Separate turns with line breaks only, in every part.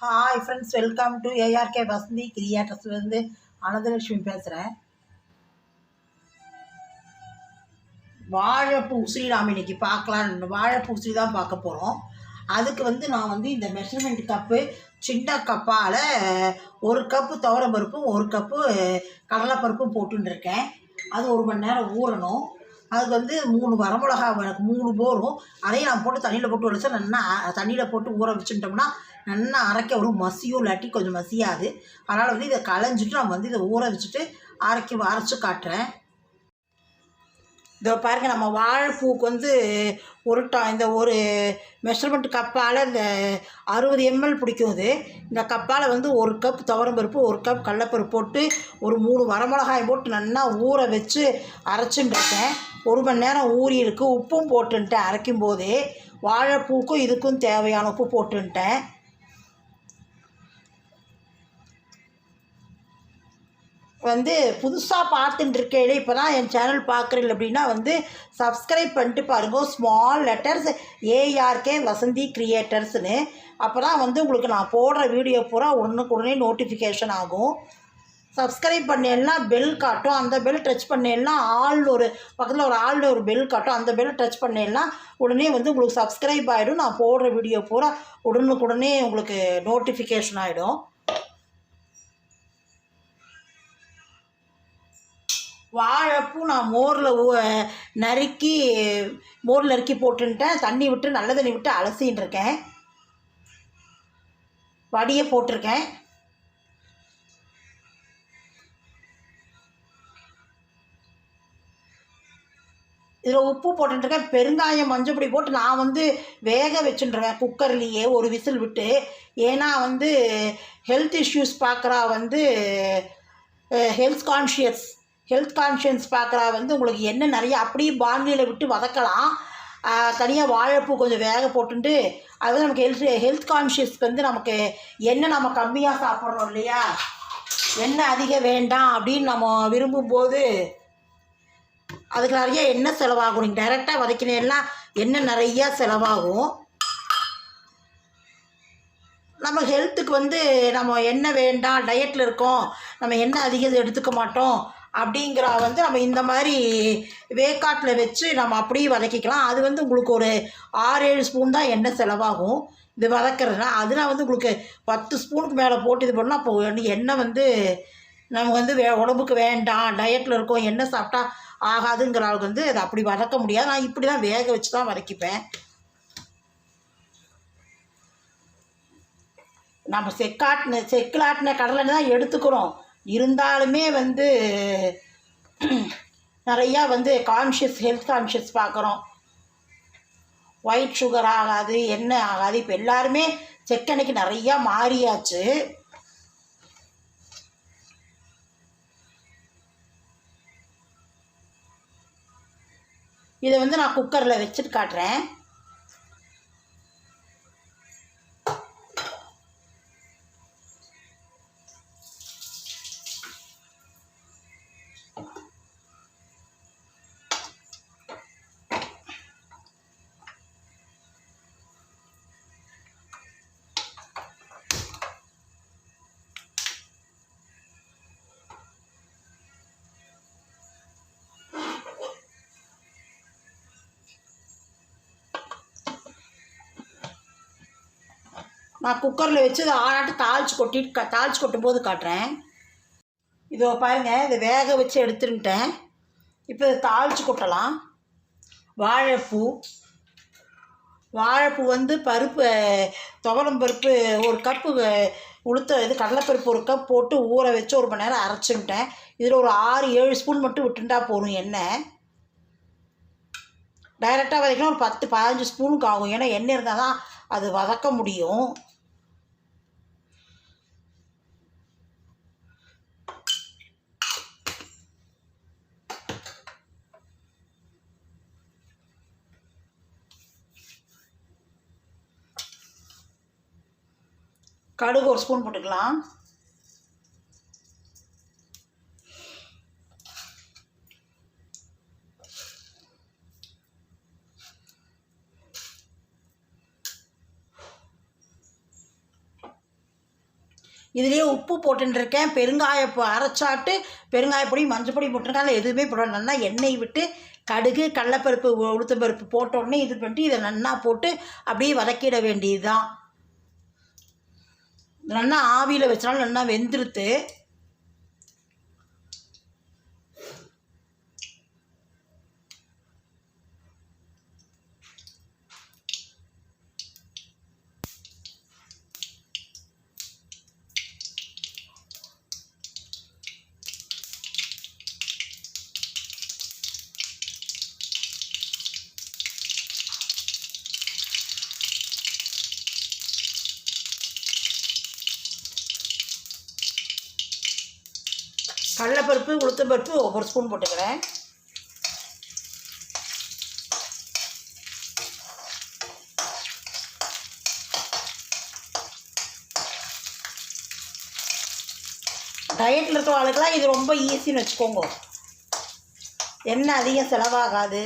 Hi friends welcome to ARK Vasanthi கிரியேட்டர்ஸ்லேருந்து Ananthalakshmi பேசுகிறேன் வாழைப்பூ உசிரி நாம் இன்னைக்கு பார்க்கலாம் வாழைப்பூ உசிரி தான் பார்க்க போகிறோம் அதுக்கு வந்து நான் வந்து இந்த மெஷர்மெண்ட் கப்பு சின்ன கப்பால் ஒரு கப்பு துவரப்பருப்பும் ஒரு கப்பு கடலைப்பருப்பும் போட்டுருக்கேன் அது ஒரு மணி நேரம் ஊறணும். அதுக்கு வந்து மூணு வரமிளகா எனக்கு மூணு போரும் அதையும் நான் போட்டு தண்ணியில் போட்டு உடச்சா நல்லா தண்ணியில் போட்டு ஊற வச்சுட்டோம்னா நல்லா அரைக்க வரும். மசியும் இல்லாட்டி கொஞ்சம் மசியாது. அதனால் வந்து இதை களைஞ்சிட்டு நம்ம வந்து இதை ஊற வச்சுட்டு அரைக்க அரைச்சி காட்டுறேன். இதோ பாருங்க நம்ம வாழைப்பூக்கு வந்து ஒரு டா இந்த ஒரு மெஷர்மெண்ட் கப்பால் இந்த அறுபது எம்எல் பிடிக்கும் இது. இந்த கப்பால் வந்து ஒரு கப் துவரம்பருப்பு ஒரு கப் கடலப்பருப்பு போட்டு ஒரு மூணு வரமிளகாய் போட்டு நல்லா ஊற வச்சு அரைச்சுட்டுருக்கேன் ஒரு மணி நேரம் ஊறி இருக்குது உப்பும் போட்டுன்ட்டேன் அரைக்கும் போதே வாழைப்பூக்கும் இதுக்கும் தேவையான உப்பு போட்டுன்ட்டேன். வந்து புதுசாக பார்த்துட்டு இருக்கையில இப்போ தான் என் சேனல் பார்க்குறீங்க அப்படின்னா வந்து சப்ஸ்கிரைப் பண்ணிட்டு பாருங்க. ஸ்மால் லெட்டர்ஸ் ஏஆர்கே வசந்தி க்ரியேட்டர்ஸ்னு அப்போ தான் வந்து உங்களுக்கு நான் போடுற வீடியோ பூரா உடனுக்கு உடனே நோட்டிஃபிகேஷன் ஆகும். சப்ஸ்கிரைப் பண்ணேன்னா பெல் காட்டும். அந்த பெல் டச் பண்ணேன்னா ஆள் ஒரு பக்கத்தில் ஒரு ஆள் ஒரு பெல் காட்டும். அந்த பெல் டச் பண்ணேன்னா உடனே வந்து உங்களுக்கு சப்ஸ்கிரைப் ஆகிடும் நான் போடுற வீடியோ பூரா உடனுக்குடனே உங்களுக்கு நோட்டிஃபிகேஷன் ஆகிடும் வாழைப்பூ நான் மோரில் நறுக்கி மோரில் நறுக்கி போட்டுன்ட்டேன். தண்ணி விட்டு நல்ல தண்ணி விட்டு அலசின்னு இருக்கேன். வடியை போட்டிருக்கேன். இதில் உப்பு போட்டுருக்கேன் பெருங்காயம் மஞ்சள் பொடி போட்டு நான் வந்து வேக வச்சுட்டுருவேன் குக்கர்லேயே ஒரு விசில் விட்டு. ஏன்னா வந்து ஹெல்த் இஷ்யூஸ் பார்க்குறா வந்து ஹெல்த் கான்ஷியஸ் ஹெல்த் கான்ஷியன்ஸ் பார்க்குறா வந்து உங்களுக்கு என்ன நிறைய அப்படியே பாண்டியில் விட்டு வதக்கலாம். தனியாக வாழைப்பூ கொஞ்சம் வேக போட்டுட்டு அது வந்து நமக்கு ஹெல்த் ஹெல்த் கான்ஷியஸ்க்கு வந்து நமக்கு என்ன நம்ம கம்மியாக சாப்பிட்றோம் இல்லையா? என்ன அதிகம் வேண்டாம் அப்படின்னு நம்ம விரும்பும்போது அதுக்கு நிறைய எண்ணெய் செலவாகும்? நீங்கள் டைரெக்டாக வதக்கினேலாம் எண்ணெய் நிறையா செலவாகும்? நம்ம ஹெல்த்துக்கு வந்து நம்ம என்ன வேண்டாம்? டயட்டில் இருக்கோம். நம்ம எண்ணெய் அதிகம் எடுத்துக்க மாட்டோம்? அப்படிங்கிற வந்து நம்ம இந்த மாதிரி வேக்காட்டில் வச்சு நம்ம அப்படியே வதக்கிக்கலாம். அது வந்து உங்களுக்கு ஒரு ஆறு ஏழு ஸ்பூன் தான் எண்ணெய் செலவாகும். இது வதக்கிறதுனா நான் வந்து உங்களுக்கு பத்து ஸ்பூனுக்கு மேலே போட்டு இது பண்ணால் அப்போ எண்ணெய் வந்து நமக்கு வந்து வே உடம்புக்கு வேண்டாம். டயட்டில் இருக்கோம் எண்ணெய் சாப்பிட்டா ஆகாதுங்கிற ஆளுக்கு வந்து அதை அப்படி வதக்க முடியாது. நான் இப்படி தான் வேக வச்சு தான் வதக்கிப்பேன். நம்ம செக்காட்டின செக்கில் ஆட்டின கடலை தான் எடுத்துக்கிறோம். இருந்தாலுமே வந்து நிறையா வந்து கான்ஷியஸ் ஹெல்த் கான்ஷியஸ் பார்க்குறோம். ஒயிட் சுகர் ஆகாது என்ன ஆகாது. இப்போ எல்லாருமே செக்கனைக்கு நிறையா மாறியாச்சு. இதை வந்து நான் குக்கரில் வச்சுட்டு காட்டுறேன். நான் குக்கரில் வச்சு இதை ஆனாட்டு தாளித்து கொட்டிட்டு க தாளிச்சு கொட்டும் போது காட்டுறேன். இதோ பாருங்கள் இதை வேக வச்சு எடுத்துட்டேன் இப்போ இதை தாளித்து கொட்டலாம். வாழைப்பூ. வாழைப்பூ வந்து பருப்பு துவரம் பருப்பு ஒரு கப்பு உளுத்த இது கடலைப்பருப்பு ஒரு கப் போட்டு ஊற வச்சு ஒரு மணி நேரம் அரைச்சுட்டேன் இதில் ஒரு ஆறு ஏழு ஸ்பூன் மட்டும் விட்டுட்டா போதும் எண்ணெய். டைரெக்டாக வதக்கினா ஒரு பத்து பதினஞ்சு ஸ்பூனுக்கு ஆகும். ஏன்னா எண்ணெய் இருந்தால் தான் அது வதக்க முடியும். கடுகு ஒரு ஸ்பூன் போட்டுக்கலாம். இதுலேயே உப்பு போட்டுருக்கேன் பெருங்காய அரைச்சாட்டு பெருங்காயப்பொடி மஞ்சப்பொடி போட்டிருக்கேன். அதில் எதுவுமே போட நல்லா எண்ணெய் விட்டு கடுகு கடலப்பருப்பு உளுத்தம்பருப்பு போட்டோடனே இது பண்ணிட்டு இதை நல்லா போட்டு அப்படியே வதக்கிட வேண்டியது தான் நல்லா ஆவியில் வச்சாலும் நல்லா வெந்துருத்து கடலைப்பருப்பு உளுத்தம்பருப்பு ஒவ்வொரு ஸ்பூன் போட்டுக்கிறேன். டயட்டில் இருக்கிற ஆளுக்கெல்லாம் இது ரொம்ப ஈஸின்னு வச்சுக்கோங்க. எண்ணெய் அதிகம் செலவாகாது.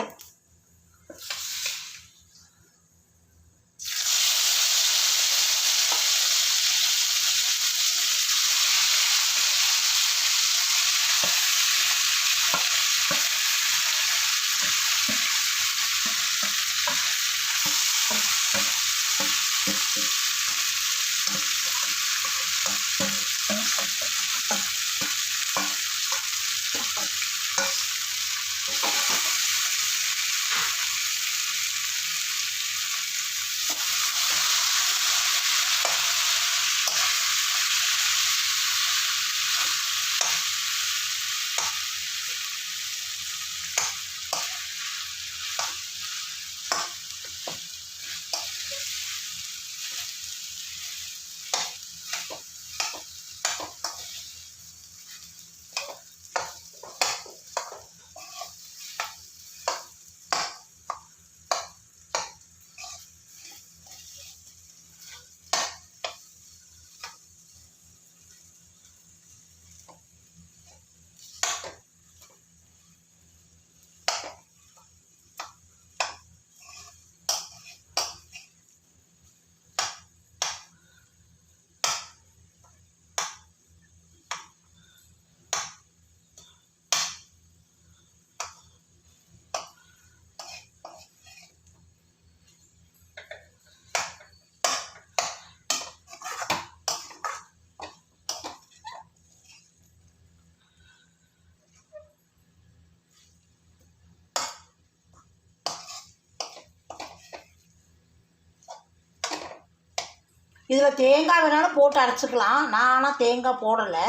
இதில் தேங்காய் வேணாலும் போட்டு அரைச்சிக்கலாம். நான் ஆனால் தேங்காய் போடலை.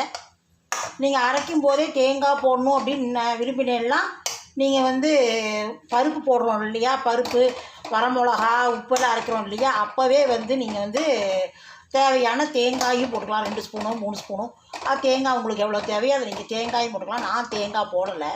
நீங்கள் அரைக்கும் போதே தேங்காய் போடணும் அப்படின்னு நான் விரும்பினேன்னா நீங்கள் வந்து பருப்பு போடுறோம் இல்லையா? பருப்பு வரமிளகா உப்பெல்லாம் அரைக்கிறோம் இல்லையா? அப்போவே வந்து நீங்கள் வந்து தேவையான தேங்காயும் போட்டுக்கலாம். ரெண்டு ஸ்பூனோ மூணு ஸ்பூனோ. அது தேங்காய் உங்களுக்கு எவ்வளோ தேவையோ அதை நீங்கள் தேங்காயும் போட்டுக்கலாம். நான் தேங்காய் போடலை.